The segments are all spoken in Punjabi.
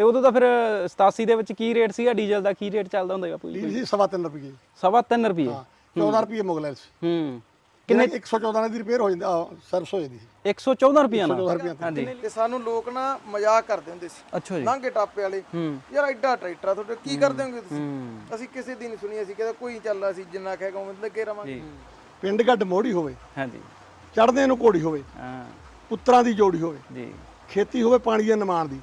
ਤੇ ਉਦੋਂ ਤਾਂ ਫਿਰ 87 ਦੇ ਵਿੱਚ ਕੀ ਰੇਟ ਸੀਗਾ? ਡੀਜ਼ਲ ਦਾ ਕੀ ਰੇਟ ਚੱਲਦਾ ਹੁੰਦਾ ਬਾਪੂ ਜੀ ਡੀਲ ਸੀ ਸਵਾ ਤਿੰਨ ਰੁਪਏ। ਸਵਾ ਤਿੰਨ ਰੁਪਏ। ਹਾਂ 14 ਰੁਪਏ ਮੁਗਲ ਸੀ। ਹੂੰ। ਕਿੰਨੇ 114 ਦੀ ਰਿਪੇਅਰ ਹੋ ਜਾਂਦੀ ਸਰਵਿਸ ਹੋ ਜਾਂਦੀ ਸੀ। 114 ਰੁਪਏ ਨਾਲ? 14 ਰੁਪਏ ਹਾਂਜੀ। ਤੇ ਸਾਨੂੰ ਲੋਕ ਨਾ ਮਜ਼ਾਕ ਕਰਦੇ ਹੁੰਦੇ ਸੀ। ਅੱਛਾ ਜੀ। ਲਾਂਘੇ ਟਾਪੇ ਵਾਲੇ। ਹੂੰ। ਯਾਰ ਐਡਾ ਟਰੈਕਟਰ ਆ ਤੁਹਾਡੇ ਕੀ ਕਰਦੇ ਹੋਗੇ ਤੁਸੀਂ? ਹੂੰ। ਅਸੀਂ ਕਿਸੇ ਦੀ ਨਹੀਂ ਸੁਣੀ ਅਸੀਂ ਕਹਿੰਦਾ ਕੋਈ ਚੱਲਦਾ ਸੀ ਜਿੰਨਾ ਕਹੇਗਾ ਉਵੇਂ ਲੱਗੇ ਰਵਾਂਗੇ। ਪਿੰਡ ਗੱਡ ਮੋੜੀ ਹੋਵੇ। ਹਾਂਜੀ। ਚੜਦੇ ਨੂੰ ਕੋੜੀ ਹੋਵੇ। ਹਾਂ। ਪੁੱਤਰਾਂ ਦੀ ਜੋੜੀ ਹੋਵੇ। ਜੀ। ਖੇਤੀ ਹੋਵੇ ਪਾਣੀ ਦੇ ਨਿਮਾਣ ਦੀ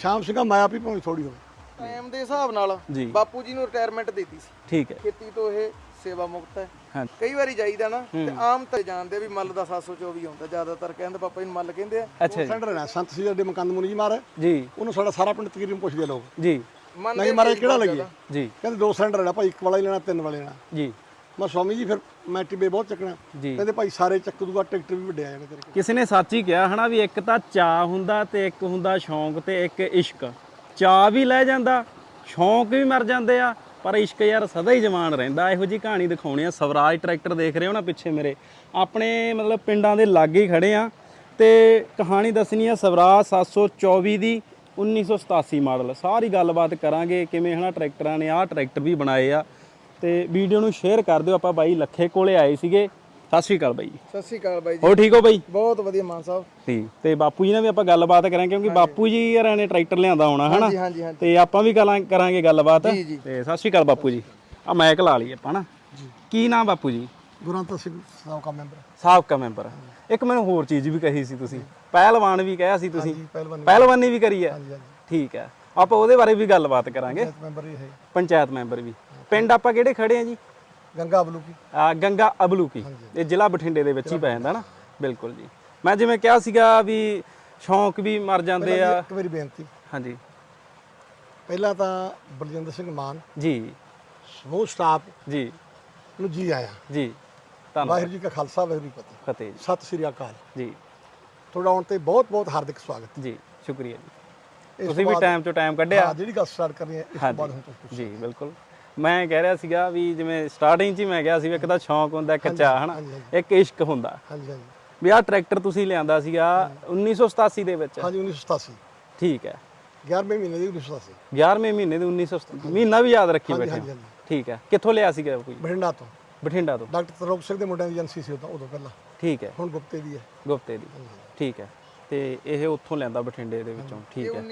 ਸ਼ਾਮ ਸਿੰਘਾ ਮਾਇਆ ਵੀ ਭਾਵੇਂ ਥੋੜੀ ਹੋਵੇ। ਟਾਈਮ ਦੇ ਹਿਸਾਬ ਨਾਲ ਜੀ। ਬਾਪੂ ਜੀ ਨੂੰ ਰਿਟਾਇਰਮੈਂਟ ਦਿੱਤੀ ਸੀ। ਠੀਕ ਹੈ। ਖੇਤੀ ਤੋਂ ਇਹ ਸੇਵਾ ਮੁਕਤ ਹੈ। ਹਾਂ। ਕਈ ਵਾਰੀ ਜਾਈਦਾ ਨਾ ਤੇ ਆਮ ਤਾਂ ਜਾਣਦੇ ਵੀ ਮੱਲ ਦਾ 724 ਆਉਂਦਾ ਜ਼ਿਆਦਾਤਰ ਕਹਿੰਦੇ ਪਾਪਾ ਜੀ ਨੂੰ ਮੱਲ ਕਹਿੰਦੇ ਆ। ਅੱਛਾ ਜੀ। ਸੈਂਟਰ ਰਹਿਣਾ ਸੰਤ ਸੀ ਦੇ ਮਕੰਦ ਮੁਨੀ ਜੀ ਮਾਰ ਜੀ। ਉਹਨੂੰ ਸਾਡਾ ਸਾਰਾ ਪਿੰਡ ਤਕਰੀਬਨ ਪੁੱਛਦੇ ਆ ਲੋਕ। ਜੀ। ਮੰਨਦੇ ਨਹੀਂ ਮਾਰੇ ਕਿਹੜਾ ਲੱਗਿਆ ਜੀ। ਕਹਿੰਦੇ ਦੋ ਸਿਲੰਡਰ ਲੈਣਾ ਭਾਈ ਇੱਕ ਵਾਲਾ ਹੀ ਲੈਣਾ ਤਿੰਨ ਵਾਲੇ ਲੈਣਾ। ਜੀ। ਮੈਂ ਸਵਾਮੀ ਜੀ ਫਿਰ ਮੈਂ ਟਿੱਬੇ ਬਹੁਤ ਚੱਕਣਾ। ਜੀ। ਕਹਿੰਦੇ ਭਾਈ ਸਾਰੇ ਚੱਕ ਦੂਗਾ ਟਰੈਕਟਰ ਵੀ ਵੱਡੇ ਆ ਜਾਣੇ ਤੇਰੇ ਕੋਲ। ਕਿਸੇ ਨੇ ਸੱਚ ਹੀ ਕਿਹਾ ਹਨਾ ਵੀ ਇੱਕ ਤਾਂ ਚਾਹ ਹੁੰਦਾ ਤੇ ਇੱਕ ਹੁੰਦਾ ਸ਼ੌਂਕ ਤੇ ਇੱਕ ਇਸ਼ਕ। ਚਾਹ ਵੀ ਲੈ ਜਾਂਦਾ ਸ਼ੌਂਕ ਵੀ ਮਰ ਜਾਂਦੇ ਆ ਪਰ ਇਸ਼ਕ ਯਾਰ ਸਦਾ ਹੀ ਜਵਾਨ ਰਹਿੰਦਾ। ਇਹੋ ਜੀ ਕਹਾਣੀ ਦਿਖਾਉਣੀ ਆ। ਸਵਰਾਜ ਟਰੈਕਟਰ ਦੇਖ ਰਹੇ ਹੋ ਨਾ ਪਿੱਛੇ ਮੇਰੇ। ਆਪਣੇ ਮਤਲਬ ਪਿੰਡਾਂ ਦੇ ਲਾਗੇ ਹੀ ਖੜੇ ਆ ਤੇ ਕਹਾਣੀ ਦੱਸਣੀ ਆ ਸਵਰਾਜ 724 ਦੀ 1987 ਮਾਡਲ। ਸਾਰੀ ਗੱਲਬਾਤ ਕਰਾਂਗੇ ਕਿਵੇਂ ਹਨਾ ਟਰੈਕਟਰਾਂ ਨੇ ਆਹ ਟਰੈਕਟਰ ਵੀ ਬਣਾਏ ਆ। ਤੇ ਵੀਡੀਓ ਨੂੰ ਸ਼ੇਅਰ ਕਰ ਦਿਓ ਆਪਾਂ ਬਾਈ ਲੱਖੇ ਕੋਲੇ ਆਏ ਸੀਗੇ। ਸਤਿ ਸ਼੍ਰੀ ਅਕਾਲ ਬਾਈ। ਜੀ ਸਤਿ ਸ਼੍ਰੀ ਅਕਾਲ ਬਾਈ ਜੀ। ਹੋਰ ਠੀਕ ਹੋ ਬਾਈ? ਬਹੁਤ ਵਧੀਆ ਮਾਨ ਸਾਹਿਬ। ਠੀਕ ਤੇ ਬਾਪੂ ਜੀ ਨਾਲ ਵੀ ਆਪਾਂ ਗੱਲਬਾਤ ਕਰਾਂਗੇ ਕਿਉਂਕਿ ਬਾਪੂ ਜੀ ਯਾਰਾਂ ਨੇ ਟਰੈਕਟਰ ਲਿਆਂਦਾ ਹੋਣਾ ਹਨਾ? ਹਾਂਜੀ ਹਾਂਜੀ ਹਾਂਜੀ। ਤੇ ਆਪਾਂ ਵੀ ਕਰਾਂ- ਕਰਾਂਗੇ ਗੱਲਬਾਤ। ਜੀ, ਜੀ। ਤੇ ਸਤਿ ਸ਼੍ਰੀ ਅਕਾਲ ਬਾਪੂ ਜੀ। ਆ ਮੈਕ ਲਾ ਲਈ ਆਪਾਂ ਨਾ ਕੀ ਨਾਮ ਬਾਪੂ ਜੀ? ਗੁਰੰਤ ਸਿੰਘ ਸਾਬਕਾ ਮੈਂਬਰ। ਸਾਬਕਾ ਮੈਂਬਰ। ਇੱਕ ਮੈਨੂੰ ਹੋਰ ਚੀਜ਼ ਵੀ ਕਹੀ ਸੀ ਤੁਸੀਂ। ਪਹਿਲਵਾਨ ਵੀ ਕਿਹਾ ਸੀ ਤੁਸੀਂ। ਜੀ ਪਹਿਲਵਾਨ। ਪਹਿਲਵਾਨੀ ਵੀ ਕਰੀ ਹੈ ਹਾਂਜੀ ਹਾਂਜੀ। ਠੀਕ ਹੈ ਆਪਾਂ ਉਹਦੇ ਬਾਰੇ ਵੀ ਗੱਲਬਾਤ ਕਰਾਂਗੇ। ਮੈਂਬਰ ਹੀ ਹੈ। ਪੰਚਾਇਤ ਮੈਂਬਰ ਵੀ। ਪਿੰਡ ਆਪਾਂ ਕਿਹੜੇ ਖੜੇ ਆ ਜੀ? ਗੰਗਾ ਬਲੂਕੀ। ਆ ਗੰਗਾ ਅਬਲੂਕੀ। ਇਹ ਜ਼ਿਲ੍ਹਾ ਬਠਿੰਡੇ ਦੇ ਵਿੱਚ ਹੀ ਪੈ ਜਾਂਦਾ ਨਾ? ਬਿਲਕੁਲ ਜੀ। ਮੈਂ ਜਿਵੇਂ ਕਿਹਾ ਸੀਗਾ ਵੀ ਸ਼ੌਂਕ ਵੀ ਮਰ ਜਾਂਦੇ ਆ। ਇੱਕ ਮੇਰੀ ਬੇਨਤੀ। ਹਾਂਜੀ। ਪਹਿਲਾਂ ਤਾਂ ਬਲਜਿੰਦਰ ਸਿੰਘ ਮਾਨ ਜੀ। ਸਮੂਹ ਸਟਾਫ ਜੀ। ਨੂੰ ਜੀ ਆਇਆ। ਜੀ। ਧੰਨਵਾਦ। ਵਾਹਿਗੁਰੂ ਜੀ ਕਾ ਖਾਲਸਾ ਵਾਹਿਗੁਰੂ ਜੀ ਕੀ ਫਤਿਹ। ਫਤਿਹ ਜੀ। ਸਤਿ ਸ੍ਰੀ ਅਕਾਲ। ਜੀ। ਤੁਹਾਡਾ ਆਉਣ ਤੇ ਬਹੁਤ ਬਹੁਤ ਹਾਰਦਿਕ ਸਵਾਗਤ। ਜੀ। ਸ਼ੁਕਰੀਆ ਜੀ। ਇਸ ਤੁਸੀਂ ਵੀ ਬਾਅਦ- ਟਾਈਮ ਤੋਂ ਟਾਈਮ ਕੱਢਿਆ। ਜਿਹੜੀ ਗੱਲ ਸਟਾਰਟ ਕਰਨੀ ਹੈ ਇਸ ਤੋਂ ਬਾਅਦ ਹੁਣ ਤੁਸੀਂ ਜੀ ਬਿਲਕੁਲ। ਮੈਂ ਕਹਿ ਰਿਹਾ ਸੀਗਾ ਵੀ ਜਿਵੇਂ ਸਟਾਰਟਿੰਗ 'ਚ ਹੀ ਮੈਂ ਕਿਹਾ ਸੀ ਵੀ ਇੱਕ ਤਾਂ ਸ਼ੌਂਕ ਹੁੰਦਾ ਇੱਕ ਚਾਹ ਹਨਾ? ਇੱਕ ਇਸ਼ਕ ਹੁੰਦਾ। ਹਾਂਜੀ ਹਾਂਜੀ। ਵੀ ਆਹ ਟਰੈਕਟਰ ਤੁਸੀਂ ਲਿਆਂਦਾ ਸੀਗਾ 1987 ਦੇ ਵਿੱਚ। ਹਾਂਜੀ 1987 ਠੀਕ ਹੈ। 11ਵੇਂ ਮਹੀਨੇ ਦੀ 1987 11ਵੇਂ ਮਹੀਨੇ ਦੇ 1987 ਮਹੀਨਾ ਵੀ ਯਾਦ ਰੱਖੀ ਬੈਠੇ। ਠੀਕ ਹੈ। ਕਿੱਥੋਂ ਲਿਆ ਸੀਗਾ ਕੋਈ? ਬਠਿੰਡਾ ਤੋਂ। ਬਠਿੰਡਾ ਤੋਂ। ਡਾਕਟਰ ਤਰੋਕ ਸਿੰਘ ਦੇ ਮੁੰਡਿਆਂ ਦੀ ਏਜੰਸੀ ਸੀ ਉਦੋਂ ਉਦੋਂ ਪਹਿਲਾਂ। ਠੀਕ ਹੈ। ਹੁਣ ਗੁਪਤੇ ਦੀ ਹੈ। ਗੁਪਤੇ ਦੀ। ਠੀਕ ਹੈ। ਤੇ ਇਹ ਉੱਥੋਂ ਲਿਆਂਦਾ ਬਠਿੰਡੇ ਦੇ ਵਿੱਚੋਂ। ਠੀਕ ਹੈ।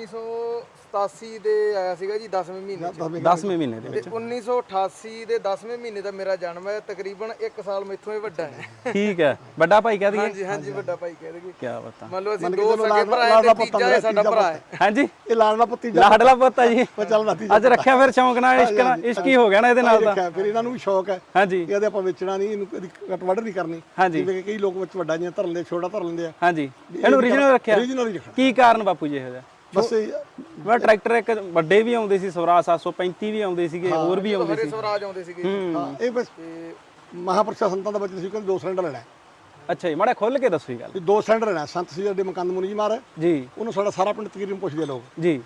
1987 ਦੇ ਆਇਆ ਸੀਗਾ ਜੀ 10ਵੇਂ ਮਹੀਨੇ ਚ। 10ਵੇਂ ਮਹੀਨੇ ਦੇ ਤੇ ਵਿੱਚ। 1988 ਦੇ 10ਵੇਂ ਮਹੀਨੇ ਦਾ ਮੇਰਾ ਜਨਮ ਹੈ ਤਕਰੀਬਨ 1 ਸਾਲ ਮੈਥੋਂ ਹੀ ਵੱਡਾ ਹੈ। ਠੀਕ ਹੈ। ਵੱਡਾ ਭਾਈ ਕਹ ਦਈਏ। ਹਾਂਜੀ ਹਾਂਜੀ ਵੱਡਾ ਭਾਈ ਕਹਿ ਦੇਗੇ ਕੀ ਬਤਾ ਮੰਨ ਲਓ ਅਸੀਂ ਦੋ ਸਕੇ ਭਰਾ ਹੈ ਤੇ ਤੀਜਾ ਹੈ ਸਾਡਾ ਭਰਾ ਹੈ। ਹਾਂਜੀ। ਇਹ ਲਾਲਣਾ ਪੁੱਤੀ ਜਾ ਲਾਡਲਾ ਪੁੱਤ ਆ ਜੀ। ਚੱਲ ਨਾਤੀ ਅੱਜ ਰੱਖਿਆ ਫਿਰ ਸ਼ੌਂਕ ਨਾਲ ਇਸ਼ਕ ਨਾਲ ਇਸ਼ਕ ਹੀ ਹੋ ਗਿਆ ਨਾ ਇਹਦੇ ਨਾਲ ਤਾਂ। ਰੱਖਿਆ ਫਿਰ ਇਹਨਾਂ ਨੂੰ ਵੀ ਸ਼ੌਕ ਹੈ। ਹਾਂਜੀ। ਕਿ ਇਹਦੇ ਆਪਾਂ ਵੇਚਣਾ ਨਹੀਂ ਇਹਨੂੰ ਕਦੀ ਕੱਟ ਵੱਢ ਨਹੀਂ ਕਰਨੀ। ਹਾਂਜੀ। ਜਿਵੇਂ ਕਿ ਕਈ ਲੋਕ ਵਿੱਚ ਵੱਡਾ ਜਿਹਾ ਧਰ ਲੈਂਦੇ ਛੋਟਾ ਧਰ ਲੈਂਦੇ ਆ। ਹਾਂਜੀ। ਇਹਨੂੰ origignal ਰੱਖਿਆ। original ਹੀ ਰੱਖਣਾ। ਕੀ ਕਾਰਨ ਬਾਪੂ ਜੀ ਇਹੋ ਜਿਹਾ? ਬਸ ਮੈਂ ਟਰੈਕਟਰ ਇੱਕ ਵੱਡੇ ਵੀ ਆਉਂਦੇ ਸੀ ਸਵਰਾਜ 735 ਵੀ ਆਉਂਦੇ ਸੀਗੇ ਹੋਰ ਵੀ ਆਉਂਦੇ ਸੀ। ਸਵਰਾਜ ਆਉਂਦੇ ਸੀਗੇ ਹਾਂ, ਇਹ ਬਸ ਮਹਾਪੁਰਸ਼ਾ ਸੰਤਾਂ ਦਾ ਬੱਚਾ ਸੀ ਕਹਿੰਦੇ ਦੋ ਸਿਲੰਡਰ ਲੈਣਾ। ਅੱਛਾ ਜੀ ਮਾੜਾ ਖੁੱਲ ਕੇ ਦੱਸੋ ਇਹ ਗੱਲ। ਦੋ ਸਿਲੰਡਰ ਲੈਣਾ ਸੰਤ ਸੀ ਦੇ ਮਕੰਦ ਮੁਨੀ ਜੀ ਮਾਰ ਜੀ। ਉਹਨੂੰ ਸਾਡਾ ਸਾਰਾ ਪਿੰਡ ਤਕਰੀਬਨ ਪੁੱਛਦੇ ਲੋਕ। ਜੀ।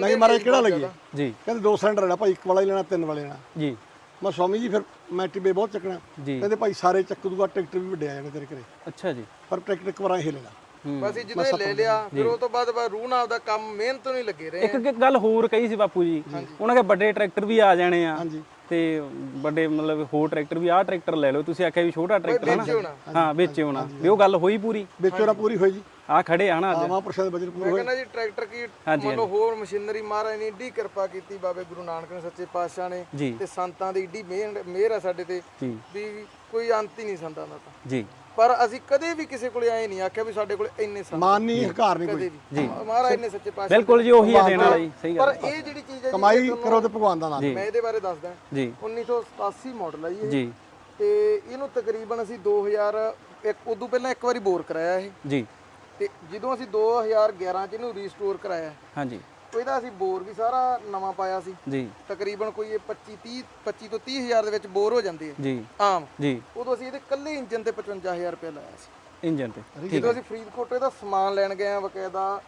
ਨਹੀਂ ਮਾਰੇ ਕਿਹੜਾ ਲੱਗਿਆ ਜੀ। ਕਹਿੰਦੇ ਦੋ ਸਿਲੰਡਰ ਲੈਣਾ ਭਾਈ ਇੱਕ ਵਾਲਾ ਹੀ ਲੈਣਾ ਤਿੰਨ ਵਾਲੇ ਲੈਣਾ। ਜੀ। ਮੈਂ ਸਵਾਮੀ ਜੀ ਫਿਰ ਮੈਂ ਟਿੱਬੇ ਬਹੁਤ ਚੱਕਣਾ। ਕਹਿੰਦੇ ਭਾਈ ਸਾਰੇ ਚੱਕ ਦੂਗਾ ਟਰੈਕਟਰ ਵੀ ਵੱਡੇ ਆ ਜਾਣੇ ਤੇਰੇ ਘਰੇ। ਅੱਛਾ ਜੀ। ਪਰ ਟਰੈਕਟਰ ਇੱਕ ਵਾਰ ਇਹ ਲੈਣਾ। ਬਸ ਇਹ ਜਦੋਂ ਇਹ ਲੈ ਲਿਆ ਫਿਰ ਉਹ ਤੋਂ ਬਾਅਦ ਬਾ ਰੂਹ ਨਾਲ ਦਾ ਕੰਮ ਮਿਹਨਤ ਨਹੀਂ ਲੱਗੇ ਰਹੇ ਇੱਕ ਇੱਕ ਗੱਲ ਹੋਰ ਕਹੀ ਸੀ ਬਾਪੂ ਜੀ ਉਹਨਾਂ ਕੇ ਵੱਡੇ ਟਰੈਕਟਰ ਵੀ ਆ ਜਾਣੇ ਆ। ਹਾਂਜੀ। ਤੇ ਵੱਡੇ ਮਤਲਬ ਹੋਰ ਟਰੈਕਟਰ ਵੀ ਆਹ ਟਰੈਕਟਰ ਲੈ ਲਓ ਤੁਸੀਂ ਆਖਿਆ ਵੀ ਛੋਟਾ ਟਰੈਕਟਰ ਹੈ ਵੇਚਿਓ ਨਾ ਨਾ ਹਾਂ ਵੇਚੇ ਹੋਣਾ। ਵੀ ਉਹ ਗੱਲ ਹੋਈ ਪੂਰੀ? ਵਿੱਚੋਂ ਨਾ ਪੂਰੀ ਹੋਈ ਜੀ। ਆ ਖੜੇ ਆ ਨਾ ਅੱਜ। ਮਹਾਪੁਰਸ਼ਾ ਦੇ ਬਜਟ ਪੂਰੇ ਮੈਂ ਹੋਏ। ਕਹਿੰਦਾ ਜੀ ਟਰੈਕਟਰ ਕੀ ਹਾਂਜੀ, ਮੰਨ ਲਓ ਹੋਰ ਮਸ਼ੀਨਰੀ ਮਹਾਰਾਜ ਨੇ ਏਡੀ ਕਿਰਪਾ ਕੀਤੀ ਬਾਬੇ ਗੁਰੂ ਨਾਨਕ ਨੇ ਸੱਚੇ ਪਾਤਸ਼ਾਹ ਨੇ। ਜੀ। ਤੇ ਸੰਤਾਂ ਦੀ ਏਡੀ ਮਿਹਰ ਮਿਹਰ ਆ ਸਾਡੇ ਤੇ ਜੀ। ਵੀ ਕੋਈ ਅੰਤ ਹੀ ਨਹੀਂ ਸੰਤਾਂ ਦਾ ਤਾਂ। ਜੀ। ਪਰ ਅਸੀਂ ਕਦੇ ਵੀ ਕਿਸੇ ਕੋਲੇ ਆਏ ਨਹੀਂ ਆਖਿਆ ਵੀ ਸਾਡੇ ਕੋਲੇ ਇੰਨੇ ਸੰਤ ਮਾਨ ਨਹੀਂ ਹੰਕਾਰ ਨਹੀਂ ਕਦੇ ਕੋਈ। ਵੀ। ਮਹਾਰਾਜ ਨੇ ਸੱਚੇ ਪਾਤਸ਼ਾਹ ਬਿਲਕੁਲ ਜੀ ਉਹੀ ਆ ਦੇਣ ਵਾਲਾ ਜੀ ਸਹੀ ਪਰ ਗੱਲ ਇਹ ਜਿਹੜੀ ਚੀਜ਼ ਹੈ ਜੀ ਕਮਾਈ ਕਰੋ ਤੇ ਭਗਵਾਨ ਦਾ ਨਾਮ। ਮੈਂ ਇਹਦੇ ਬਾਰੇ ਦੱਸਦਾ। ਜੀ। 1987 ਮਾਡਲ ਹੈ ਜੀ ਇਹ। ਜੀ। ਤੇ ਇਹਨੂੰ ਤਕਰੀਬਨ ਅਸੀਂ 2000 ਇੱਕ ਉਦੋਂ ਪਹਿਲਾਂ ਇੱਕ ਵਾਰੀ ਬੋਰ ਕਰਾਇਆ ਇਹ। ਜੀ। ਤੇ ਜਦੋਂ ਅਸੀਂ 2011 ਚ ਇਹਨੂੰ ਰੀਸਟੋਰ ਕਰਾਇਆ। ਹਾਂਜੀ। ਇਹਦਾ ਅਸੀਂ ਬੋਰ ਵੀ ਸਾਰਾ ਨਵਾਂ ਪਾਇਆ ਸੀ। ਜੀ। ਤਕਰੀਬਨ ਕੋਈ ਇਹ 25 30 25 ਤੋਂ 30 ਹਜ਼ਾਰ ਦੇ ਵਿੱਚ ਬੋਰ ਹੋ ਜਾਂਦੇ ਆ। ਜੀ। ਆਮ। ਜੀ। ਉਦੋਂ ਅਸੀਂ ਇਹਦੇ ਕੱਲੇ ਇੰਜਨ ਤੇ 55000 ਰੁਪਏ ਲਾਇਆ ਸੀ। ਇੰਜਨ ਤੇ। ਜਦੋਂ ਅਸੀਂ ਫਰੀਦਕੋਟ ਇਹਦਾ ਸਮਾਨ ਲੈਣ ਗਏ ਆ ਬਕਾਇਦਾ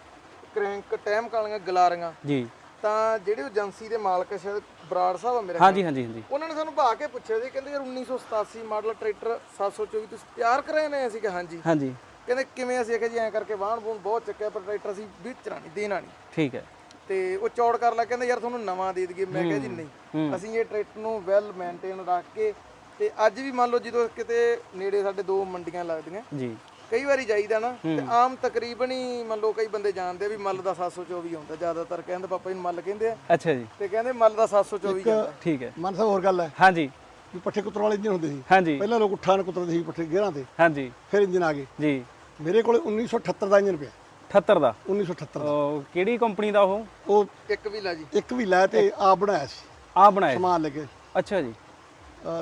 ਕ੍ਰੈਂਕ ਟੈਮ ਕਾਲੀਆਂ ਗਲਾਰੀਆਂ। ਜੀ। ਤਾਂ ਜਿਹੜੇ ਏਜੰਸੀ ਦੇ ਮਾਲਕ ਸ਼ਾਇਦ ਬਰਾੜ ਸਾਹਿਬ ਆ ਮੇਰੇ ਹਾਂਜੀ ਹਾਂਜੀ ਹਾਂਜੀ। ਉਹਨਾਂ ਨੇ ਸਾਨੂੰ ਭਾ ਕੇ ਪੁੱਛਿਆ ਸੀ ਕਹਿੰਦੇ ਯਾਰ 1987 ਮਾਡਲ ਟਰੈਕਟਰ 724 ਤੁਸੀਂ ਤਿਆਰ ਕਰਾਏ ਨੇ? ਅਸੀਂ ਕਿਹਾ ਹਾਂਜੀ। ਹਾਂਜੀ। ਕਹਿੰਦੇ ਕਿਵੇਂ? ਅਸੀਂ ਆਖਿਆ ਜੀ ਐਂ ਕਰਕੇ ਵਾਹਣ ਵੂਣ ਬਹੁਤ ਚੱਕਿਆ ਪਰ ਟਰੈਕਟਰ ਅਸੀਂ ਵੇਚਣਾ ਨਹੀਂ ਦੇਣਾ ਨਹੀਂ। ਠੀਕ ਹੈ। ਤੇ ਉਹ ਚੌੜ ਕਰ ਲਾ ਕਹਿੰਦੇ ਯਾਰ ਤੁਹਾਨੂੰ ਨਵਾਂ ਦੇ ਦਈਏ। ਮੈਂ ਕਿਹਾ ਜੀ ਨਹੀਂ ਅਸੀਂ ਇਹ ਟਰੈਕਟਰ ਨੂੰ ਵੈਲ ਮੇਨਟੇਨ ਰੱਖ ਕੇ ਤੇ ਅੱਜ ਵੀ ਮੰਨ ਲਓ ਜਦੋਂ ਕਿਤੇ ਨੇੜੇ ਸਾਡੇ ਦੋ ਮੰਡੀਆਂ ਲੱਗਦੀਆਂ ਜੀ। ਕਈ ਵਾਰੀ ਜਾਈਦਾ ਨਾ ਤੇ ਆਮ ਤਕਰੀਬਨ ਹੀ ਮੰਨ ਲਓ ਕਈ ਬੰਦੇ ਜਾਣਦੇ ਆ ਵੀ ਮੱਲ ਦਾ 724 ਆਉਂਦਾ। ਜ਼ਿਆਦਾਤਰ ਕਹਿੰਦੇ ਪਾਪਾ ਜੀ ਨੂੰ ਮੱਲ ਕਹਿੰਦੇ ਆ। ਅੱਛਾ ਜੀ। ਤੇ ਕਹਿੰਦੇ ਮੱਲ ਦਾ 724 ਜਾਂਦਾ। ਠੀਕ ਹੈ। ਮਨ ਸਾਹਿਬ ਹੋਰ ਗੱਲ ਹੈ। ਹਾਂਜੀ। ਵੀ ਪੱਠੇ ਕੁੱਤਰ ਵਾਲੇ ਇੰਜਨ ਹੁੰਦੇ ਸੀ। ਹਾਂਜੀ। ਪਹਿਲਾਂ ਲੋਕ ਉੱਠਾਂ ਨਾਲ ਕੁੱਤਰਦੇ ਸੀ ਪੱਠੇ ਗੇਰਾਂ ਤੇ। ਹਾਂਜੀ। ਫਿਰ ਇੰਜਨ ਆ ਗਏ। ਜੀ। ਮੇਰੇ ਕੋਲੇ 1978 ਦਾ ਇੰਜਨ ਪਿਆ। 78 ਦਾ? 1978 ਦਾ। ਉਹ ਕਿਹੜੀ ਕੰਪਨੀ ਦਾ ਉਹ? ਉਹ ਇੱਕ ਵੀ ਲਾ ਜੀ। ਇੱਕ ਵੀ ਲੈ ਤੇ ਆਪ ਬਣਾਇਆ ਸੀ। ਆ ਬਣਾਏ ਸਮਾਨ ਲੈ ਕੇ। ਅੱਛਾ ਜੀ।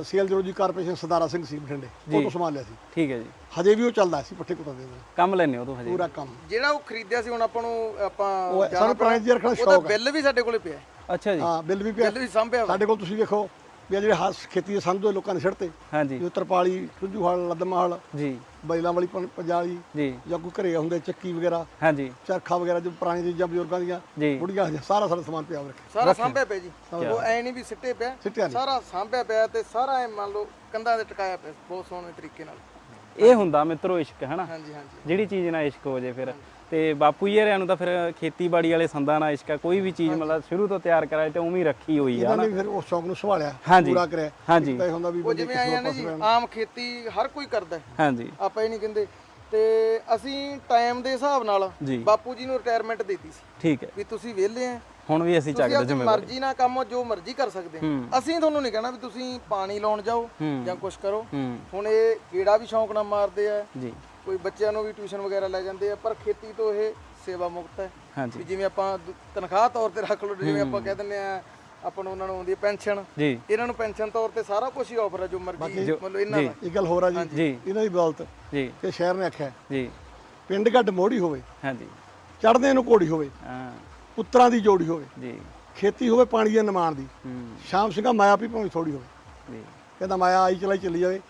ਸੀਐਲ ਜੀ ਕਾਰਪੋਰੇਸ਼ਨ ਸਦਾਰਾ ਸਿੰਘ ਸੀ ਬਠਿੰਡੇ। ਉਹ ਤੋਂ ਸਮਾਨ ਲਿਆ ਸੀ। ਠੀਕ ਹੈ ਜੀ। ਹਜੇ ਵੀ ਉਹ ਚੱਲਦਾ ਸੀ ਪੱਠੇ ਕੁੱਤਰ ਦੇ ਨਾਲ। ਕੰਮ ਲੈਣੇ ਉਹ ਤੋਂ ਹਜੇ? ਪੂਰਾ ਕੰਮ। ਜਿਹੜਾ ਉਹ ਖਰੀਦਿਆ ਸੀ ਹੁਣ ਆਪਾਂ ਨੂੰ ਆਪਾਂ ਉਹ ਸਾਨੂੰ ਪੁਰਾਣੇ ਜੀ ਰੱਖਣਾ ਉਹਦਾ ਸ਼ੌਕ ਹੈ। ਬਿੱਲ ਵੀ ਸਾਡੇ ਕੋਲੇ ਪਿਆ ਅੱਛਾ ਜੀ। ਹਾਂ ਬਿੱਲ ਵੀ ਪਿਆ। ਬਿੱਲ ਵੀ ਸੰਭਿਆ ਵਾ। ਸਾਡੇ ਕੋਲ ਤੁਸੀਂ ਵੇਖੋ ਵੀ ਆਹ ਜਿਹੜੇ ਹਾਸ ਖੇਤੀ ਦੇ ਸੰਦ ਹੋਏ ਲੋਕਾਂ ਨੇ ਛੱਡਤੇ ਹਾਂਜੀ। ਜੋ ਤਰਪਾਲੀ ਸੁੱਜੂ ਹਾਲ ਲਦਮਾ ਹਾਲ ਜੀ। ਬੈਲਾਂ ਵਾਲੀ ਪੰ- ਪੰਜਾਲੀ ਜੀ। ਜਾਂ ਕੋਈ ਘਰੇ ਹੁੰਦੇ ਚੱਕੀ ਵਗੈਰਾ ਹਾਂਜੀ। ਚਰਖਾ ਵਗੈਰਾ ਜੋ ਪੁਰਾਣੀ ਚੀਜ਼ਾਂ ਬਜ਼ੁਰਗਾਂ ਦੀਆਂ ਜੀ। ਬੁੜੀਆਂ ਸਾਰਾ ਸਾਰਾ ਸਮਾਨ ਪਿਆ ਰੱਖਿਆ। ਸਾਰਾ ਸਾਂਭਿਆ ਪਿਆ ਜੀ। ਉਹ ਐ ਨਹੀਂ ਵੀ ਸਿੱਟੇ ਪਿਆ। ਸਿੱਟਿਆ ਨਹੀਂ। ਸਾਰਾ ਸਾਂਭਿਆ ਪਿਆ ਤੇ ਸਾਰਾ ਐ ਮੰਨ ਲਓ ਕੰਧਾਂ ਤੇ ਟਿਕਾਇਆ ਪਿਆ ਬਹੁਤ ਸੋਹਣੇ ਤਰੀਕੇ ਨਾਲ। ਇਹ ਹੁੰਦਾ ਮਿੱਤਰੋ ਇਸ਼ਕ ਹਨਾ ਹਾਂਜੀ ਹਾਂਜੀ। ਜਿਹੜੀ ਚੀਜ਼ ਨਾਲ ਇਸ਼ਕ ਹੋ ਜੇ ਫਿਰ। ਤੇ ਬਾਪੂ ਜੀ ਹਰਿਆਂ ਨੂੰ ਤਾਂ ਫਿਰ ਖੇਤੀਬਾੜੀ ਵਾਲੇ ਸੰਦਾਂ ਨਾਲ ਇਸ਼ਕ ਕੋਈ ਵੀ ਚੀਜ਼ ਮਤਲਬ ਸ਼ੁਰੂ ਤੋਂ ਤਿਆਰ ਕਰਾਏ ਤੇ ਉਵੇਂ ਰੱਖੀ ਹੋਈ ਆ ਇਹਨਾਂ ਨੇ ਫਿਰ ਉਸ ਸ਼ੌਕ ਨੂੰ ਸੰਭਾਲਿਆ ਹਾਂਜੀ। ਪੂਰਾ ਕਰਿਆ। ਹਾਂਜੀ। ਤਾਂ ਇਹ ਹੁੰਦਾ ਵੀ ਉਹ ਬੰਦੇ ਜਿਵੇਂ ਆਏ ਆ ਨਾ ਜੀ ਆਮ ਖੇਤੀ ਹਰ ਕੋਈ ਕਰਦਾ ਹੈ। ਹਾਂਜੀ। ਆਪਾਂ ਇਹ ਨਹੀਂ ਕਹਿੰਦੇ। ਤੇ ਅਸੀਂ ਟਾਈਮ ਦੇ ਹਿਸਾਬ ਨਾਲ ਜੀ। ਬਾਪੂ ਜੀ ਨੂੰ ਰਿਟਾਇਰਮੈਂਟ ਦਿੱਤੀ ਸੀ। ਠੀਕ ਹੈ। ਵੀ ਤੁਸੀਂ ਵਿਹਲੇ ਆ। ਹੁਣ ਵੀ ਅਸੀਂ ਤੁਸੀਂ ਚੱਕਦੇ ਆਪਣੀ ਜ਼ਿੰਮੇਵਾਰੀ। ਮਰਜ਼ੀ ਨਾਲ ਕੰਮ ਜੋ ਮਰਜ਼ੀ ਕਰ ਸਕਦੇ ਆ। ਅਸੀਂ ਤੁਹਾਨੂੰ ਨਹੀਂ ਕਹਿਣਾ ਵੀ ਤੁਸੀਂ ਪਾਣੀ ਲਾਉਣ ਜਾਓ। ਜਾਂ ਕੁਝ ਕਰੋ। ਹੂੰ। ਹੁਣ ਇਹ ਕੀੜਾ ਵੀ ਸ਼ੌਂਕ ਨਾਲ ਮਾਰਦੇ ਆ। ਜੀ। ਕੋਈ ਬੱਚਿਆਂ ਨੂੰ ਵੀ ਟਿਊਸ਼ਨ ਵਗੈਰਾ ਲੈ ਜਾਂਦੇ ਆ ਪਰ ਖੇਤੀ ਤੋਂ ਇਹ ਸੇਵਾ ਮੁਕਤ ਹੈ। ਵੀ ਹਾਂਜੀ ਜਿਵੇਂ ਆਪਾਂ ਦ- ਤਨਖਾਹ ਤੌਰ ਤੇ ਰੱਖ ਲਓ ਜਿਵੇਂ ਆਪਾਂ ਕਹਿ ਦਿੰਦੇ ਆ ਆਪਾਂ ਨੂੰ ਉਹਨਾਂ ਨੂੰ ਆਉਂਦੀ ਹੈ ਪੈਨਸ਼ਨ। ਜੀ। ਇਹਨਾਂ ਨੂੰ ਪੈਨਸ਼ਨ ਤੌਰ ਤੇ ਸਾਰਾ ਕੁਝ ਹੀ ਆਫਰ ਹੈ ਜੋ ਮਰਜ਼ੀ ਮਤਲਬ ਇਹਨਾਂ ਦਾ। ਇਹ ਗੱਲ ਹੋਰ ਆ ਜੀ। ਜੀ ਇਹਨਾਂ ਦੀ ਬਦੌਲਤ ਜੀ। ਕਿ ਸ਼ਹਿਰ ਨੇ ਆਖਿਆ ਜੀ। ਪਿੰਡ ਘੱਟ ਮੋੜੀ ਹੋਵੇ ਹਾਂਜੀ। ਚੜਦੇ ਨੂੰ ਘੋੜੀ ਹੋਵੇ ਹਾਂ। ਪੁੱਤਰਾਂ ਦੀ ਜੋੜੀ ਹੋਵੇ ਜੀ। ਖੇਤੀ ਹੋਵੇ ਪਾਣੀ ਦੇ ਨਿਮਾਣ ਦੀ ਹੂੰ। ਸ਼ਾਮ ਸਿੰਘਾ ਮਾਇਆ ਵੀ ਭਾਵੇਂ ਥੋੜੀ ਹੋਵੇ। ਜੀ। ਕਹਿੰਦਾ ਮਾਇਆ ਆਈ ਚਲਾਈ ਚੱਲੀ ਜਾਵੇ।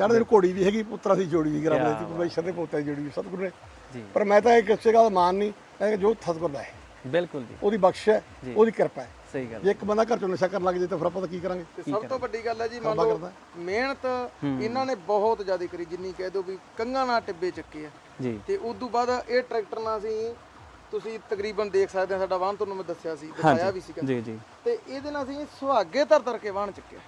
ਚੜਦੇ ਨੂੰ ਘੋੜੀ ਵੀ ਹੈਗੀ ਪੁੱਤਰਾਂ ਦੀ ਜੋੜੀ ਵੀ ਗਰਾਮ ਦੀ ਪਰਮੇਸ਼ਰ ਦੇ ਪੋਤੇ ਦੀ ਜੋੜੀ ਵੀ ਸਤਿਗੁਰੂ ਨੇ। ਜੀ। ਪਰ ਮੈਂ ਤਾਂ ਇਹ ਕਿਸੇ ਗੱਲ ਦਾ ਮਾਨ ਨਹੀਂ ਇਹ ਜੋ ਸਤਿਗੁਰ ਦਾ ਹੈ। ਬਿਲਕੁਲ ਜੀ। ਉਹਦੀ ਬਖਸ਼ ਹੈ ਉਹਦੀ ਕਿਰਪਾ ਹੈ। ਸਹੀ ਗੱਲ ਜੇ ਇੱਕ ਬੰਦਾ ਘਰ ਚੋਂ ਨਸ਼ਾ ਕਰਨ ਲੱਗ ਜੇ ਤਾਂ ਫਿਰ ਆਪਾਂ ਤਾਂ ਕੀ ਕਰਾਂਗੇ? ਤੇ ਸਭ ਤੋਂ ਵੱਡੀ ਗੱਲ ਹੈ ਜੀ ਮੰਨ ਲਓ ਮਿਹਨਤ ਇਹਨਾਂ ਨੇ ਬਹੁਤ ਜ਼ਿਆਦਾ ਕਰੀ ਜਿੰਨੀ ਕਹਿ ਦਿਓ ਵੀ ਕੰਘਾਂ ਨਾਲ ਟਿੱਬੇ ਚੱਕੇ ਆ। ਜੀ। ਤੇ ਉਸ ਤੋਂ ਬਾਅਦ ਇਹ ਟਰੈਕਟਰ ਨਾਲ ਅਸੀਂ ਤੁਸੀਂ ਤਕਰੀਬਨ ਦੇਖ ਸਕਦੇ ਆ ਸਾਡਾ ਵਾਹਨ ਤੁਹਾਨੂੰ ਮੈਂ ਦੱਸਿਆ ਸੀ ਦਿਖਾਇਆ ਵੀ ਸੀਗਾ। ਜੀ ਜੀ। ਤੇ ਇਹਦੇ ਨਾਲ ਅਸੀਂ ਸੁਹਾਗੇ ਧਰ ਧਰ ਕੇ ਵਾਹਨ ਚੱਕਿਆ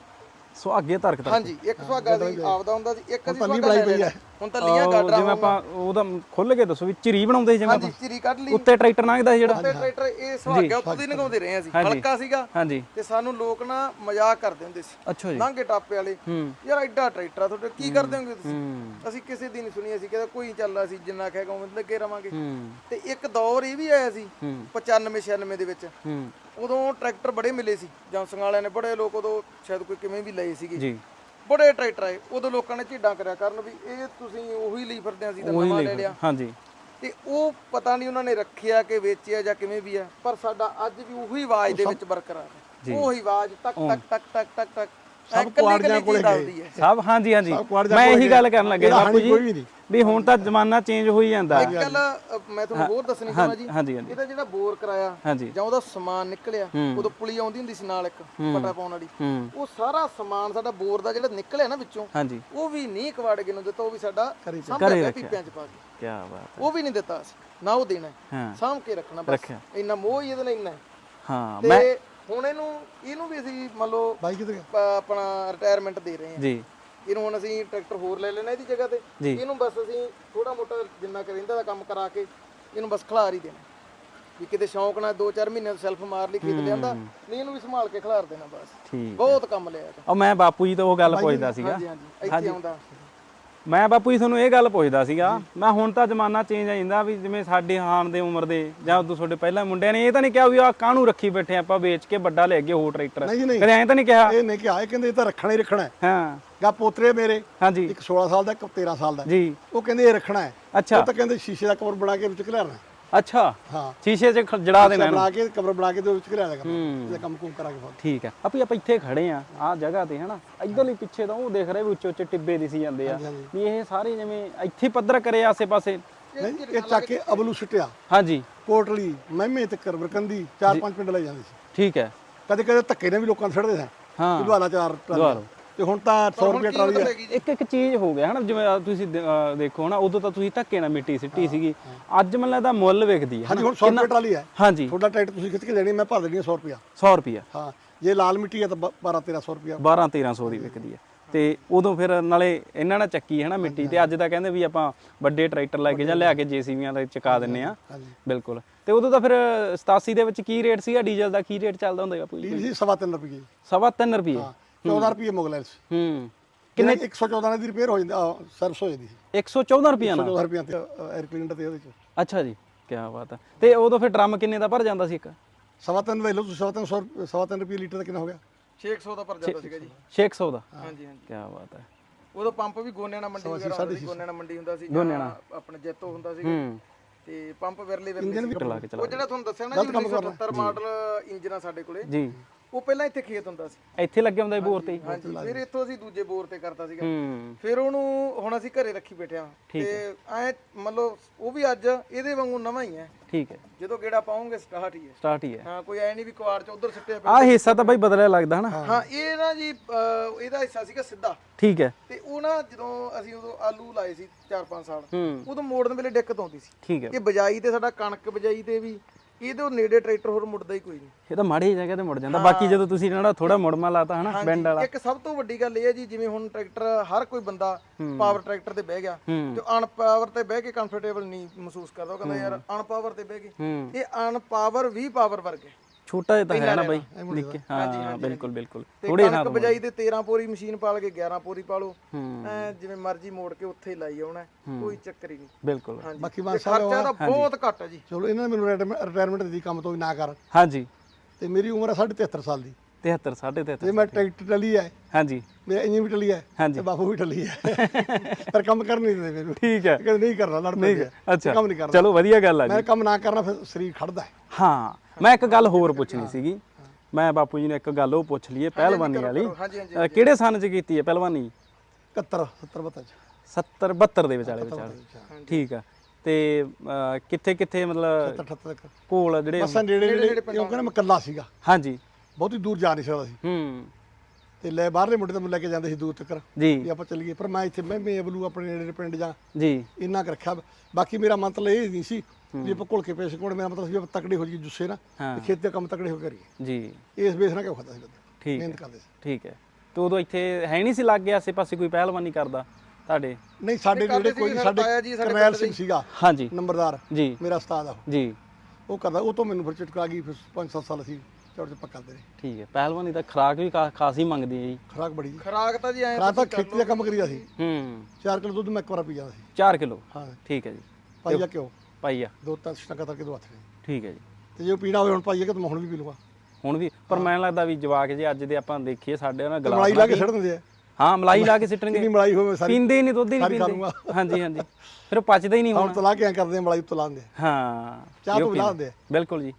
ਸੋ ਅੱਗੇ ਤਰਕ ਤੱਕ ਹਾਂਜੀ ਇੱਕ ਸੁਹਾਗਾ ਸੀ ਆਪਦਾ ਹੁੰਦਾ ਸੀ ਇੱਕ ਨੀ ਸੁਹਾਗਾ ਲੈ ਹੈ। ਹੁਣ ਤਾਂ ਲੀਆਂ ਗਾਡਰਾ ਜਿਵੇਂ ਆਪਾਂ ਉਹਦਾ ਖੁੱਲ ਕੇ ਦੱਸੋ ਵੀ ਚਿਰੀ ਬਣਾਉਂਦੇ ਸੀ ਜਿਵੇਂ ਹਾਂਜੀ ਚਿਰੀ ਕੱਢ ਲਈ। ਉੱਤੇ ਟਰੈਕਟਰ ਲੰਘਦਾ ਸੀ ਜਿਹੜਾ। ਤੇ ਟਰੈਕਟਰ ਇਹ ਸੁਹਾਗਾ ਉੱਤੇ ਨਗਾਉਂਦੇ ਰਹੇ ਅਸੀਂ। ਹਲਕਾ ਸੀਗਾ ਹਾਂਜੀ। ਤੇ ਸਾਨੂੰ ਲੋਕ ਨਾ ਮਜ਼ਾਕ ਕਰਦੇ ਹੁੰਦੇ ਸੀ। ਅੱਛਾ ਜੀ। ਲਾਂਘੇ ਟਾਪੇ ਵਾਲੇ। ਯਾਰ ਐਡਾ ਟਰੈਕਟਰ ਆ ਤੁਹਾਡੇ ਕੀ ਕਰਦੇ ਹੋਗੇ ਤੁਸੀਂ? ਅਸੀਂ ਕਿਸੇ ਦੀ ਨਹੀਂ ਸੁਣੀ ਅਸੀਂ ਕਹਿੰਦਾ ਕੋਈ ਚੱਲਦਾ ਸੀ ਜਿੰਨਾ ਕਹੇਗਾ ਉਵੇਂ ਲੱਗੇ ਰਵਾਂਗੇ। ਤੇ ਇੱਕ ਦੌਰ ਇਹ ਵੀ ਆਇਆ ਸੀ ਹੂੰ। 95 96 ਦੇ ਵਿੱਚ। ਉਦੋਂ ਟਰੈਕਟਰ ਬੜੇ ਮਿਲੇ ਸੀ। ਜੰਸੰਗ ਵਾਲਿਆਂ ਨੇ ਬੜੇ ਲੋਕ ਉਦੋਂ ਸ਼ਾਇਦ ਕੋਈ ਕਿਵੇਂ ਵੀ ਲਏ ਸੀਗੇ। ਜੀ। ਬੜੇ ਟਰੈਕਟਰ ਆਏ ਉਦੋਂ ਲੋਕਾਂ ਨੇ ਝੀਡਾਂ ਕਰਿਆ ਕਰਨ ਵੀ ਇਹ ਤੁਸੀਂ ਉਹੀ ਲਈ ਫਿਰਦੇ ਆ ਸੀ ਤਾਂ ਨਵਾਂ ਲੈ ਲਿਆ। ਹਾਂਜੀ। ਤੇ ਉਹ ਪਤਾ ਨਹੀਂ ਉਹਨਾਂ ਨੇ ਰੱਖਿਆ ਕਿ ਵੇਚਿਆ ਜਾਂ ਕਿਵੇਂ ਵੀ ਆ ਪਰ ਸਾਡਾ ਅੱਜ ਵੀ ਉਹੀ ਆਵਾਜ਼ ਦੇ ਵਿੱਚ ਬਰਕਰਾਰ ਹੈ ਉਹੀ ਆਵਾਜ਼ ਟਕ ਟਕ ਟਕ ਟਕ ਟਕ ਟਕ ਸਭ ਕੁਆੜੀਆਂ ਕੋਲੇ ਗਏ। ਹੈ। ਸਭ ਹਾਂਜੀ ਹਾਂਜੀ। ਮੈਂ ਇਹੀ ਗੱਲ ਕਰਨ ਲੱਗਿਆ ਬਾਪੂ ਹਾਣੀ ਕੋਈ ਵੀ ਜੀ ਨਹੀਂ। ਵੀ ਹੁਣ ਤਾਂ ਜ਼ਮਾਨਾ ਚੇਂਜ ਹੋਈ ਜਾਂਦਾ। ਇੱਕ ਗੱਲ ਮੈਂ ਤੁਹਾਨੂੰ ਹੋਰ ਦੱਸਣੀ ਚਾਹਾਂ ਜੀ। ਹਾਂਜੀ ਹਾਂਜੀ। ਇਹਦਾ ਜਿਹੜਾ ਬੋਰ ਕਰਾਇਆ ਜਾਂ ਉਹਦਾ ਸਮਾਨ ਨਿਕਲਿਆ ਉਦੋਂ ਪੁਲੀ ਆਉਂਦੀ ਹੁੰਦੀ ਸੀ ਨਾਲ ਇੱਕ ਪਟਾ ਪਾਉਣ ਵਾਲੀ। ਉਹ ਸਾਰਾ ਸਮਾਨ ਸਾਡਾ ਬੋਰ ਦਾ ਜਿਹੜਾ ਨਿਕਲਿਆ ਨਾ ਵਿੱਚੋਂ ਹਾਂਜੀ। ਉਹ ਵੀ ਨਹੀਂ ਕਵਾੜਗੇ ਨੂੰ ਦਿੱਤਾ ਉਹ ਵੀ ਸਾਡਾ ਘਰੇ ਸਾਹਮਣੇ ਪੀਪਿਆਂ ਚ ਪਾ ਕੇ। ਕੀ ਬਾਤ ਉਹ ਵੀ ਨਹੀਂ ਦਿੱਤਾ ਅਸੀਂ। ਨਾ ਉਹ ਦੇਣਾ ਸਾਂਭ ਕੇ ਰੱਖਣਾ ਬਸ। ਇੰਨਾ ਮੋਹ ਹੀ ਇਹਦੇ ਨਾਲ ਇੰਨਾ ਹੈ। ਮੈਂ ਹੁਣ ਇਹਨੂੰ ਇਹਨੂੰ ਵੀ ਅਸੀਂ ਮੰਨ ਲਓ ਬਾਈ ਗਿਆ ਆਪਣਾ ਰਿਟਾਇਰਮੈਂਟ ਦੇ ਰਹੇ ਹਾਂ। ਜੀ। ਇਹਨੂੰ ਹੁਣ ਅਸੀਂ ਟਰੈਕਟਰ ਹੋਰ ਲੈ ਲੈਣਾ ਇਹਦੀ ਜਗ੍ਹਾ ਤੇ। ਜੀ। ਇਹਨੂੰ ਬਸ ਅਸੀਂ ਥੋੜਾ ਮੋਟਾ ਜਿੰਨਾ ਕਰ ਰਹਿੰਦਾ ਦਾ ਕੰਮ ਕਰਾ ਕੇ ਇਹਨੂੰ ਬਸ ਖਿਲਾਰ ਹੀ ਦੇਣਾ ਵੀ ਕਿਤੇ ਸ਼ੌਂਕ ਨਾਲ 2-4 ਮਹੀਨੇ ਸੈਲਫ ਮਾਰ ਲਈ ਖੇਤ ਲਿਆਂਦਾ ਨਹੀਂ ਇਹਨੂੰ ਵੀ ਸੰਭਾਲ ਕੇ ਖਿਲਾਰ ਦੇਣਾ ਬਸ। ਠੀਕ ਬਹੁਤ ਕੰਮ ਲਿਆ ਇਹ ਤਾਂ। ਉਹ ਮੈਂ ਬਾਪੂ ਜੀ ਤੋਂ ਉਹ ਗੱਲ ਪੁੱਛਦਾ ਸੀਗਾ। ਹਾਂਜੀ ਹਾਂਜੀ। ਇੱਥੇ ਆਉਂਦਾ। ਮੈਂ ਬਾਪੂ ਜੀ ਤੁਹਾਨੂੰ ਇਹ ਗੱਲ ਪੁੱਛਦਾ ਸੀਗਾ ਮੈਂ ਹੁਣ ਤਾਂ ਜ਼ਮਾਨਾ ਚੇਂਜ ਆ ਜਾਂਦਾ ਵੀ ਜਿਵੇਂ ਸਾਡੇ ਹਾਨ ਦੇ ਉਮਰ ਦੇ ਜਾਂ ਉਦੋਂ ਤੁਹਾਡੇ ਪਹਿਲਾਂ ਮੁੰਡਿਆਂ ਨੇ ਇਹ ਤਾਂ ਨਹੀਂ ਕਿਹਾ ਵੀ ਆ ਕਾਹਨੂੰ ਰੱਖੀ ਬੈਠੇ ਆਪਾਂ ਵੇਚ ਕੇ ਵੱਡਾ ਲੈ ਗਏ ਹੋਰ ਟਰੈਕਟਰ। ਨਹੀਂ। ਕਦੇ ਐਂ ਤਾਂ ਨਹੀਂ ਕਿਹਾ? ਇਹ ਨਹੀਂ ਕਿਹਾ ਇਹ ਕਹਿੰਦੇ ਇਹ ਤਾਂ ਰੱਖਣਾ ਹੀ ਰੱਖਣਾ ਹੈ। ਹਾਂ। ਗਾ ਪੋਤਰੇ ਮੇਰੇ ਹਾਂਜੀ। ਇੱਕ 16 ਸਾਲ ਦਾ ਇੱਕ 13 ਸਾਲ ਦਾ। ਜੀ। ਉਹ ਕਹਿੰਦੇ ਇਹ ਰੱਖਣਾ ਹੈ। ਅੱਛਾ। ਉਹ ਤਾਂ ਕਹਿੰਦੇ ਸ਼ੀਸ਼ੇ ਦਾ ਕਵਰ ਬਣਾ ਕੇ ਵਿੱਚ ਘਲਿਆਣਾ ਅੱਛਾ। ਹਾਂ। ਸ਼ੀਸ਼ੇ 'ਚ ਖ- ਜੜਾ ਦੇਣਾ ਇਹਨੂੰ। ਬਣਾ ਕੇ ਕਵਰ ਬਣਾ ਕੇ ਤੇ ਵਿੱਚ ਦੇਗਾ ਹੂੰ। ਇਹਦਾ ਕੰਮ ਕੁਮ ਕਰਾਂਗੇ ਫਿਰ ਠੀਕ ਹੈ ਆਪੀ ਆਪਾਂ ਇੱਥੇ ਖੜੇ ਆ ਆ ਜਗ੍ਹਾ ਤੇ ਹਨਾ? ਇਧਰਲੀ ਪਿੱਛੇ ਤਾਂ ਉਹ ਦੇਖ ਰਹੇ ਵੀ ਉੱਚੇ ਉੱਚੇ ਟਿੱਬੇ ਦਿਸੀ ਜਾਂਦੇ ਆ। ਹਾਂਜੀ। ਵੀ ਇਹ ਸਾਰੇ ਜਿਵੇਂ ਇੱਥੇ ਪੱਧਰ ਕਰੇ ਆਸੇ ਪਾਸੇ ਨਹੀਂ ਇਹ ਚੱਕ ਕੇ ਅਬਲੂ ਛਟਿਆ ਹਾਂਜੀ। ਕੋਟਲੀ ਮਹਿਮੇ ਤੇ ਕਰਵਰਕੰਦੀ ਚਾਰ ਪੰਜ ਪਿੰਡ ਲੈ ਜਾਂਦੇ ਸੀ। ਠੀਕ ਹੈ। ਕਦੇ ਕਦੇ ਧੱਕੇ ਨੇ ਵੀ ਲੋਕਾਂ ਨੂੰ ਛੱਡਦੇ ਸੀ ਹਾਂ। ਦੁਆਲਾ ਚਾਰ ਟਰਾਲੀਆਂ। ਦੁਆਰੋ ਤੇ ਹੁਣ ਤਾਂ 100 ਰੁਪਏ ਟਰਾਲੀ ਹੈ ਇੱਕ ਇੱਕ ਚੀਜ਼ ਹੋ ਗਿਆ ਹਨਾ ਜਿਵੇਂ ਆਹ ਤੁਸੀਂ ਦੇ- ਅਹ ਦੇਖੋ ਹਨਾ ਉਦੋਂ ਤਾਂ ਤੁਸੀਂ ਧੱਕੇ ਨਾਲ ਮਿੱਟੀ ਸਿੱਟੀ ਸੀਗੀ। ਅੱਜ ਮੈਨੂੰ ਲੱਗਦਾ ਮੁੱਲ ਵਿਕਦੀ ਹੈ ਹਾਂਜੀ ਹੁਣ 100 ਰੁਪਏ ਟਰਾਲੀ ਹੈ ਹਾਂਜੀ। ਤੁਹਾਡਾ ਟਰੈਕਟਰ ਤੁਸੀਂ ਖਿੱਚ ਕੇ ਲੈਣੀ ਮੈਂ ਭਰ ਦੇਣੀ ਹੈ 100 ਰੁਪਿਆ 100 ਰੁਪਿਆ ਹਾਂ ਜੇ ਲਾਲ ਮਿੱਟੀ ਹੈ ਤਾਂ 12 1300 ਰੁਪਿਆ 12 1300 ਦੀ ਵਿਕਦੀ ਹੈ ਤੇ ਉਦੋਂ ਫਿਰ ਨਾਲੇ ਇਹਨਾਂ ਨਾਲ ਚੱਕੀ ਹੈ ਨਾ ਮਿੱਟੀ ਤੇ ਅੱਜ ਤਾਂ ਕਹਿੰਦੇ ਵੀ ਆਪਾਂ ਵੱਡੇ ਟਰੈਕਟਰ ਲੈ ਕੇ ਜਾਂ ਲਿਆ ਕੇ ਜੀਸੀਬੀਆਂ ਦਾ ਚੁਕਾ ਦਿੰਨੇ ਆ। ਹਾਂਜੀ। ਬਿਲਕੁਲ। ਤੇ ਉਦੋਂ ਤਾਂ ਫਿਰ 87 ਦੇ ਵਿੱਚ ਕੀ ਰੇਟ ਸੀਗਾ? ਡੀਜ਼ਲ ਦਾ ਕੀ ਰੇਟ ਚੱਲਦਾ ਹੁੰਦਾ ਡੀਲ ਸੀ ਸਵਾ ਤਿੰਨ ਰੁਪਏ ਸਵਾ ਤਿੰਨ ਰੁਪਏ ਹਾਂ। 14 ਰੁਪਏ ਮੁਗਲੈਂਸ ਹੂੰ। ਕਿੰਨੇ 114 ਦੀ ਰਿਪੇਅਰ ਹੋ ਜਾਂਦੀ ਸਰਵਿਸ ਹੋ ਜਾਂਦੀ ਸੀ। 114 ਰੁਪਏ ਨਾਲ? 14 ਰੁਪਏ ਤੇ 에ਅਰ ਕਲੀਨਰ ਤੇ ਉਹਦੇ ਚ। ਅੱਛਾ ਜੀ ਕੀ ਬਾਤ ਹੈ। ਤੇ ਉਦੋਂ ਫਿਰ ਡਰਮ ਕਿੰਨੇ ਦਾ ਭਰ ਜਾਂਦਾ ਸੀ ਇੱਕ? ਸਵਾ ਤਿੰਨ ਵੇਲੋ ਤੁਸੀਂ ਸਵਾ ਤਿੰਨ ਸੌ ਰੁਪਏ- ਸਵਾ ਤਿੰਨ ਰੁਪਏ ਲੀਟਰ ਦਾ ਕਿੰਨਾ ਹੋ ਗਿਆ? 600 ਦਾ ਪਰ ਜਾਂਦਾ ਸੀਗਾ ਜੀ। 600 ਦਾ? ਹਾਂਜੀ ਹਾਂਜੀ। ਕੀ ਬਾਤ ਹੈ। ਉਦੋਂ ਪੰਪ ਵੀ ਗੋਨਿਆਣਾ ਮੰਡੀ ਵਗੈਰਾ ਹੁੰਦਾ ਸੀ ਗੋਨਿਆਣਾ ਮੰਡੀ ਹੁੰਦਾ ਸੀ ਜਾਂ ਆਪਣੇ ਜੈਤੋ ਹੁੰਦਾ ਹੂੰ। ਤੇ ਪੰਪ ਵਿਰਲੇ ਵਿਰਲੇ ਸੀ। ਲਾ ਕੇ ਚਲਾ ਉਹ ਜਿਹੜਾ ਤੁਹਾਨੂੰ ਦੱਸਿਆ ਨਾ ਜੀ 1970 ਮਾਡਲ ਇੰਜਨ ਆ ਸਾਡੇ ਕੋਲੇ। ਜੀ। ਉਹ ਪਹਿਲਾਂ ਇੱਥੇ ਖੇਤ ਹੁੰਦਾ ਸੀ। ਇੱਥੇ ਲੱਗੇ ਹੁੰਦਾ ਸੀ ਬੋਰ ਤੇ ਹੀ? ਹਾਂਜੀ ਫਿਰ ਇੱਥੋਂ ਅਸੀਂ ਦੂਜੇ ਬੋਰ ਤੇ ਕਰਤਾ ਸੀਗਾ। ਹੂੰ। ਫਿਰ ਉਹਨੂੰ ਹੁਣ ਅਸੀਂ ਘਰੇ ਰੱਖੀ ਬੈਠੇ ਆ ਤੇ ਐ ਮਤਲਬ ਉਹ ਵੀ ਅੱਜ ਇਹਦੇ ਵਾਂਗੂ ਨਵਾਂ ਹੀ ਹੈ। ਠੀਕ ਹੈ। ਜਦੋਂ ਗੇੜਾ ਪਾਉਂਗੇ ਸਟਾਰਟ ਹੀ ਹੈ। ਸਟਾਰਟ ਹੀ ਹੈ। ਹਾਂ ਕੋਈ ਐ ਨਹੀਂ ਵੀ ਕੁਆੜ ਚ ਉਧਰ ਸਿੱਟਿਆ ਪਿਆ। ਆਹ ਹਿੱਸਾ ਤਾਂ ਬਾਈ ਬਦਲਿਆ ਲੱਗਦਾ ਹਨਾ? ਹਾਂ ਇਹ ਨਾ ਜੀ ਅਹ, ਇਹਦਾ ਹਿੱਸਾ ਸੀਗਾ ਸਿੱਧਾ। ਠੀਕ ਹੈ। ਤੇ ਉਹ ਨਾ ਜਦੋਂ ਅਸੀਂ ਉਦੋਂ ਆਲੂ ਲਾਏ ਸੀ 4-5 ਸਾਲ ਹੂੰ। ਉਦੋਂ ਮੋੜਨ ਵੇਲੇ ਦਿੱਕਤ ਆਉਂਦੀ ਸੀ। ਠੀਕ ਹੈ। ਇਹ ਬਜਾਈ ਤੇ ਸਾਡਾ ਕਣਕ ਬਜਾਈ ਤੇ ਵੀ ਇਹਦੇ ਨੇੜੇ ਟਰੈਕਟਰ ਹੋਰ ਮੁੜਦਾ ਹੀ ਕੋਈ ਨਹੀਂ। ਇਹ ਤਾਂ ਮਾੜੀ ਜਗ੍ਹਾ ਤੇ ਮੁੜ ਜਾਂਦਾ। ਬਾਕੀ ਜਦੋਂ ਤੁਸੀਂ ਜਿਹੜਾ ਥੋੜਾ ਮੁੜਮਾ ਲਾਤਾ ਹਨਾ ਬੈਂਡ ਵਾਲਾ। ਇੱਕ ਸਭ ਤੋਂ ਵੱਡੀ ਗੱਲ ਇਹ ਹੈ ਜੀ ਜਿਵੇਂ ਹੁਣ ਟਰੈਕਟਰ ਹਰ ਕੋਈ ਬੰਦਾ ਪਾਵਰ ਟਰੈਕਟਰ ਤੇ ਬਹਿ ਗਿਆ। ਤੇ ਅਨਪਾਵਰ ਤੇ ਬਹਿ ਕੇ ਕੰਫਰਟੇਬਲ ਨਹੀਂ ਮਹਿਸੂਸ ਕਰਦਾ ਉਹ ਕਹਿੰਦਾ ਯਾਰ ਅਨਪਾਵਰ ਤੇ ਬਹਿ ਹੂੰ। ਇਹ ਅਨਪਾਵਰ ਵੀ ਪਾਵਰ ਵਰਗੇ। ਛੋਟਾ ਜਿਹਾ ਤਾਂ ਹੈ ਨਾ ਬਾਈ ਨਿੱਕੇ ਹਾਂ ਬਿਲਕੁਲ ਬਿਲਕੁਲ। ਥੋੜੇ ਕਣਕ ਬਜਾਈ ਤੇ 13 ਪੋਰੀ ਮਸ਼ੀਨ ਪਾਲ ਕੇ 11 ਪੋਰੀ ਪਾ ਲਓ। ਜਿਵੇਂ ਮਰਜ਼ੀ ਮੋੜ ਕੇ ਉੱਥੇ ਲਾਈ ਆਉਣਾ ਕੋਈ ਚੱਕਰ ਹੀ ਨਹੀਂ। ਬਿਲਕੁਲ। ਬਾਕੀ ਬਸ ਸਾਹਿਬ ਖਰਚਾ ਤਾਂ ਬਹੁਤ ਘੱਟ ਹੈ ਜੀ। ਚਲੋ ਇਹਨਾਂ ਨੇ ਮੈਨੂੰ ਰਿਟਾਇਰਮੈਂਟ ਦਿੱਤੀ ਕੰਮ ਤੋਂ ਵੀ ਨਾ ਕਰ। ਹਾਂਜੀ। ਤੇ ਮੇਰੀ ਉਮਰ ਹੈ 73 ਸਾਲ ਦੀ। 73 73 ਤੇ ਮੈਂ ਟਰੈਕਟਰ ਟਲੀ ਹੈ ਹਾਂਜੀ। ਮੇਰਾ ਇੰਜਨ ਵੀ ਟਲੀ ਹੈ ਹਾਂਜੀ। ਤੇ ਬਾਪੂ ਵੀ ਟਲੀ ਹੈ। ਪਰ ਕੰਮ ਕਰ ਨਹੀਂ ਦਿੰਦੇ ਮੈਨੂੰ। ਠੀਕ ਹੈ। ਕਹਿੰਦੇ ਨਹੀਂ ਕਰਨਾ ਲੜ ਆ। ਅੱਛਾ। ਕੰਮ ਨਹੀਂ ਕਰਦਾ ਚਲੋ ਵਧੀਆ ਗੱਲ ਆ ਜੀ। ਮੈਂ ਕੰਮ ਨਾ ਕਰਨਾ ਫਿਰ ਸਰੀਰ ਖੜਦਾ ਹੈ। ਹਾਂ। ਮੈਂ ਇੱਕ ਗੱਲ ਹੋਰ ਪੁੱਛਣੀ ਸੀਗੀ। ਮੈਂ ਬਾਪੂ ਜੀ ਨੇ ਇੱਕ ਗੱਲ ਉਹ ਪੁੱਛ ਲਈਏ ਪਹਿਲਵਾਨੀ ਵਾਲੀ। ਅ, ਕਿਹੜੇ ਸਨ ਚ ਕੀਤੀ ਹੈ ਪਹਿਲਵਾਨੀ? 71 70 72 70 72 ਦੇ ਵਿਚਾਲੇ ਵਿਚਾਲੇ ਠੀਕ ਆ। ਤੇ ਅ, ਕਿੱਥੇ ਕਿੱਥੇ ਮਤਲਬ 78 ਤੱਕ। ਕੋਲ ਜਿਹੜੇ ਬਸਾਂ ਨੇੜੇ ਨੇੜੇ ਕਿਉਂ ਕਹਿੰਦਾ ਮੈਂ ਇਕੱਲਾ ਸੀਗਾ। ਹਾਂਜੀ। ਬਹੁਤੀ ਦੂਰ ਜਾ ਨਹੀਂ ਸਕਦਾ ਸੀ। ਹੂੰ। ਤੇ ਲੈ ਬਾਹਰਲੇ ਮੁੰਡੇ ਤਾਂ ਮੈਨੂੰ ਲੈ ਕੇ ਜਾਂਦੇ ਸੀ ਦੂਰ ਤੱਕ। ਜੀ। ਵੀ ਆਪਾਂ ਚੱਲੀਏ। ਪਰ ਮੈਂ ਇੱਥੇ ਮੈਂ ਮੇਬਲੂ ਆਪਣੇ ਨੇੜੇ ਦੇ ਪਿੰਡ ਜਾ ਜੀ। ਇੰਨਾ ਕੁ ਰੱਖਿਆ। ਬਾਕੀ ਮੇਰਾ ਮਤਲਬ ਇਹ ਨਹੀਂ ਸੀ ਵੀ ਆਪਾਂ ਘੁਲ ਕੇ ਪੇਸ਼ ਕੋਲ ਮੇਰਾ ਮਤਲਬ ਸੀ ਵੀ ਆਪਾਂ ਤਕੜੇ ਹੋ ਜਾਈਏ ਜੁੱਸੇ ਨਾ ਹਾਂ। ਤੇ ਖੇਤ ਦੇ ਕੰਮ ਤਕੜੇ ਹੋ ਕੇ ਕਰੀਏ। ਜੀ। ਇਸ ਬੇਸ ਨਾਲ ਕਿਉਂ ਖਾਦਾ ਸੀ ਬੰਦਾ ਠੀਕ ਹੈ। ਮਿਹਨਤ ਕਰਦੇ ਸੀ। ਠੀਕ ਹੈ। ਤੇ ਉਦੋਂ ਇੱਥੇ ਹੈ ਨਹੀਂ ਸੀ ਲੱਗ ਗਿਆ ਆਸੇ ਪਾਸੇ ਕੋਈ ਪਹਿਲਵਾਨੀ ਕਰਦਾ ਤੁਹਾਡੇ? ਨਹੀਂ ਸਾਡੇ ਕਰਦੇ ਨੇੜੇ ਕੋਈ ਸੀ, ਸਾਡਾ ਤਾਇਆ ਸਾਡੇ ਜੀ ਸਾਡੇ ਕਰਨੈਲ ਪਿੰਡ ਸਿੰਘ ਦੇ। ਸੀਗਾ ਹਾਂਜੀ। ਨੰਬਰਦਾਰ ਜੀ। ਮੇਰਾ ਉਸਤਾਦ ਆ ਉਹ। ਜੀ। ਉਹ ਕਰਦਾ ਉਹ ਤੋਂ ਮੈਨੂੰ ਫਿਰ ਚਟਕਾ ਗਈ ਫਿਰ 5-7 ਸਾਲ ਅਸੀਂ ਚੌੜ ਚ ਪੱਕਾ ਕਰਦੇ ਰਹੇ। ਠੀਕ ਹੈ। ਪਹਿਲਵਾਨੀ ਤਾਂ ਖਰਾਕ ਵੀ ਕਾ- ਖਾਸੀ ਮੰਗਦੀ ਹੈ ਜੀ। ਖਰਾਕ ਬੜੀ। ਜੀ ਖਰਾਕ ਤਾਂ ਜੀ ਐ ਖਰਾਕ ਤਾਂ ਖੇਤੀ ਦਾ ਕੰਮ ਕਰੀਦਾ ਸੀ। ਹੂੰ। 4 ਕਿਲੋ ਦੁੱਧ ਮੈਂ ਇੱਕ ਵਾਰ ਪੀ ਜਾਂਦਾ ਸੀ। 4 ਕਿਲੋ? ਹਾਂ। ਠੀਕ ਹੈ ਜੀ। ਪਾਈਆ ਕਿਉਂ ਪਾਈਆ ਦੋ ਤਾਂ ਸਟੰਗਾ ਕਰਕੇ ਦੋ ਹੱਥ ਨੇ। ਠੀਕ ਹੈ ਜੀ। ਤੇ ਜੇ ਉਹ ਹੋਵੇ ਹੁਣ ਪਾਈਆ ਕਿ ਤਾਂ ਹੁਣ ਵੀ ਪੀ ਲੂੰਗਾ? ਹੁਣ ਵੀ ਪਰ ਮੈਨੂੰ ਲੱਗਦਾ ਵੀ ਜਵਾਕ ਜੇ ਅੱਜ ਦੇ ਆਪਾਂ ਦੇਖੀਏ ਸਾਡੇ ਉਹਨਾਂ ਗਲਾਸ ਮਲਾਈ ਲਾ ਕੇ ਛੱਡ ਦਿੰਦੇ ਆ। ਹਾਂ ਮਲਾਈ ਲਾ ਕੇ ਸਿੱਟਣਗੇ। ਕਿੰਨੀ ਮਲਾਈ ਹੋਵੇ ਸਾਰੀ ਪੀਂਦੇ ਹੀ ਨਹੀਂ ਦੁੱਧ ਹੀ ਨਹੀਂ ਪੀਂਦੇ। ਹਾਂਜੀ ਹਾਂਜੀ। ਫਿਰ ਪਚਦਾ ਹੀ ਨਹੀਂ ਹੁਣ। ਤਲਾ ਕੇ ਕਰਦੇ ਆ ਮਲਾਈ ਉੱਤੇ ਲਾਉਂਦੇ ਆ। ਹਾਂ ਚਾਹ ਤੋਂ ਆ। ਬਿਲਕੁਲ ਜੀ।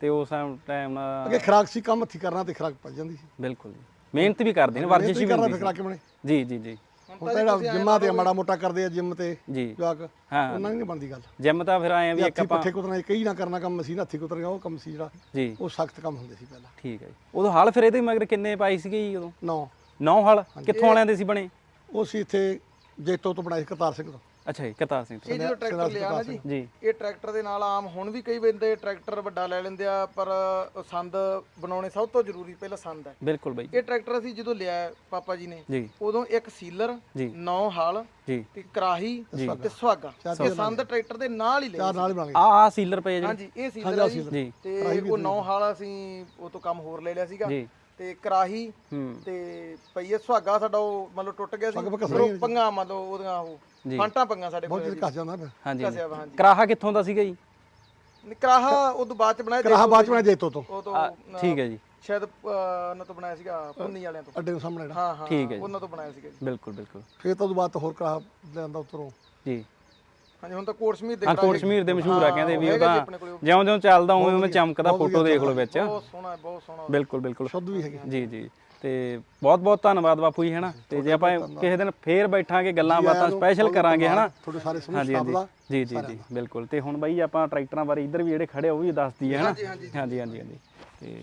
ਤੇ ਉਸ ਟਾਈਮ ਨਾਲ ਅੱਗੇ ਖਰਾਕ ਸੀ ਕੰਮ ਹੱਥੀ ਕਰਨਾ ਤੇ ਖਰਾਕ ਪੈ ਜਾਂਦੀ ਸੀ। ਬਿਲਕੁਲ ਜੀ। ਮਿਹਨਤ ਵੀ ਕਰਦੇ ਨੇ ਵਰਜਿਸ਼ ਵੀ ਹੁੰਦੀ ਸੀ। ਜੀ ਜੀ ਜੀ। ਹੁਣ ਤਾਂ ਜਿਹੜਾ ਜਿੰਮਾਂ ਤੇ ਮਾੜਾ ਮੋਟਾ ਕਰਦੇ ਆ ਜਿੰਮ ਤੇ ਜੀ। ਜਵਾਕ ਹਾਂ। ਉਹਨਾਂ ਦੀ ਨਹੀਂ ਬਣਦੀ ਗੱਲ। ਜਿਮ ਤਾਂ ਫਿਰ ਆਏ ਆ ਵੀ ਇੱਕ ਹੱਥੀ ਆਪਾਂ ਪੱਠੇ ਕੁਤਰਨਾ ਕਈ ਨਾ ਕਰਨਾ ਕੰਮ ਮਸ਼ੀਨ ਹੱਥੀ ਕੁਤਰਨਾ ਉਹ ਕੰਮ ਸੀ ਜਿਹੜਾ ਜੀ। ਉਹ ਸਖਤ ਕੰਮ ਹੁੰਦੇ ਸੀ ਪਹਿਲਾਂ। ਠੀਕ ਹੈ ਜੀ। ਉਦੋਂ ਹਾਲ ਫਿਰ ਇਹਦੇ ਮਗਰ ਕਿੰਨੇ ਪਾਈ ਸੀਗੇ ਜੀ ਉਦੋਂ? ਨੌ। ਨੌ ਹਾਲ। ਕਿੱਥੋਂ ਵਾਲਿਆਂ ਦੇ ਸੀ ਬਣੇ? ਉਹ ਸੀ ਇੱਥੇ ਜੇਤੋ ਤੋਂ ਬਣਾਏ ਸੀ ਕਰਤਾਰ ਸਿੰਘ ਤੋਂ। ਅੱਛਾ ਜੀ ਕਰਤਾਰ ਸਿੰਘ। ਇਹ ਜਦੋਂ ਟਰੈਕਟਰ ਲਿਆ ਨਾ ਜੀ ਜੀ। ਇਹ ਟਰੈਕਟਰ ਦੇ ਨਾਲ ਆਮ ਹੁਣ ਵੀ ਕਈ ਬੰਦੇ ਟਰੈਕਟਰ ਵੱਡਾ ਲੈ ਲੈਂਦੇ ਆ ਪਰ ਸੰਦ ਬਣਾਉਣੇ ਸਭ ਤੋਂ ਜ਼ਰੂਰੀ ਪਹਿਲਾਂ ਸੰਦ ਹੈ। ਬਿਲਕੁਲ ਬਾਈ। ਇਹ ਟਰੈਕਟਰ ਅਸੀਂ ਜਦੋਂ ਲਿਆ ਪਾਪਾ ਜੀ ਨੇ ਜੀ। ਉਦੋਂ ਇੱਕ ਸੀਲਰ ਜੀ। ਨੌ ਹਲ ਜੀ। ਤੇ ਕਰਾਹੀ ਤੇ ਸੁਹਾਗਾ। ਇਹ ਸੰਦ ਟਰੈਕਟਰ ਦੇ ਨਾਲ ਹੀ ਲਏ ਚਾਰ ਨਾਲ ਹੀ ਬਣਾ ਗਏ ਆ ਆ ਸੀਲਰ ਪਏ ਜਿਹੜੇ ਹਾਂਜੀ ਇਹ ਸੀਲਰ ਹੈ ਜੀ। ਜੀ। ਤੇ ਉਹ ਨੌ ਹਲ ਅਸੀਂ ਉਹ ਤੋਂ ਕੰਮ ਹੋਰ ਲੈ ਲਿਆ ਸੀਗਾ। ਜੀ। ਤੇ ਕਰਾਹੀ ਤੇ ਪਈਏ ਸੁਹਾਗਾ ਸਾਡਾ ਉਹ ਮਤਲਬ ਟੁੱਟ ਗਿਆ ਸੀ। ਫਿਰ ਉਹ ਪੰਗਾ ਮਤਲਬ ਉਹਦੀਆਂ ਉਹ। ਫਾਂਟਾਂ ਪੰਗਾ ਸਾਡੇ ਕੋਲ ਬਹੁਤ ਕੱਸ ਜਾਂਦਾ ਫਿਰ ਹਾਂਜੀ ਕਸਿਆ ਵਾ ਹਾਂਜੀ। ਕਰਾਹਾ ਕਿੱਥੋਂ ਦਾ ਸੀਗਾ ਜੀ? ਨਿਕਰਾਹਾ ਉਹ ਤੋਂ ਬਾਅਦ ਚ ਬਣਾਇਆ ਕਰਾਹਾ ਬਾਅਦ ਚ ਬਣਾਇਆ ਜੇਤੋ ਤੋਂ। ਉਹ ਤੋਂ ਠੀਕ ਹੈ ਜੀ। ਸ਼ਾਇਦ ਉਹਨਾਂ ਤੋਂ ਬਣਾਇਆ ਸੀਗਾ ਪੁੰਨੀ ਵਾਲਿਆਂ ਤੋਂ। ਅੱਡੇ ਦੇ ਸਾਹਮਣੇ ਜਿਹੜਾ। ਹਾਂ ਹਾਂ ਠੀਕ ਹੈ ਜੀ। ਉਹਨਾਂ ਤੋਂ ਬਣਾਇਆ ਸੀਗਾ ਜੀ। ਬਿਲਕੁਲ ਬਿਲਕੁਲ। ਫੇਰ ਤਾਂ ਉਹ ਤੋਂ ਬਾਅਦ ਤਾਂ ਹੋਰ ਕਰਾਹਾ ਲਿਆਂਦਾ ਉਤਰੋਂ। ਜੀ। ਹਾਂਜੀ ਹੁਣ ਤਾਂ ਕੋਟ ਸਮੀਰ ਦੇ ਹਾਂ ਕੋਟ ਸ਼ਮੀਰ ਦੇ ਮਸ਼ਹੂਰ ਆ ਕਹਿੰਦੇ ਵੀ ਉਹ ਹੈਗਾ ਜੀ ਤਾਂ ਆਪਣੇ ਕੋਲ। ਜਿਉਂ ਜਿਉਂ ਚੱਲਦਾ ਉਵੇਂ ਉਵੇਂ ਚਮਕਦਾ ਫੋਟੋ ਦੇਖ ਲਓ ਵਿੱਚ। ਬਹੁਤ ਸੋਹਣਾ ਹੈ ਬਹੁਤ ਸੋਹਣਾ। ਬਿਲਕੁਲ ਬਿਲਕੁਲ। ਸ਼ੁੱਧ ਵੀ ਹੈਗੇ। ਜੀ ਜੀ। ਤੇ ਬਹੁਤ ਬਹੁਤ ਧੰਨਵਾਦ ਬਾਪੂ ਜੀ ਹੈਨਾ? ਤੇ ਜੇ ਆਪਾਂ ਕਿਸੇ ਦਿਨ ਫੇਰ ਬੈਠਾਂਗੇ ਗੱਲਾਂ ਬਾਤਾਂ ਸਪੈਸ਼ਲ ਕਰਾਂਗੇ ਹੈਨਾ? ਤੁਹਾਡੇ ਸਾਰੇ ਸਮੂਹ ਹਾਂਜੀ ਸਟਾਫ ਦਾ ਜੀ ਜੀ ਜੀ ਬਿਲਕੁਲ। ਤੇ ਹੁਣ ਬਾਈ ਆਪਾਂ ਟਰੈਕਟਰਾਂ ਬਾਰੇ ਇੱਧਰ ਵੀ ਜਿਹੜੇ ਖੜੇ ਉਹ ਵੀ ਦੱਸਦੀ ਹੈ ਹੈਨਾ? ਹਾਂਜੀ ਹਾਂਜੀ ਹਾਂਜੀ। ਤੇ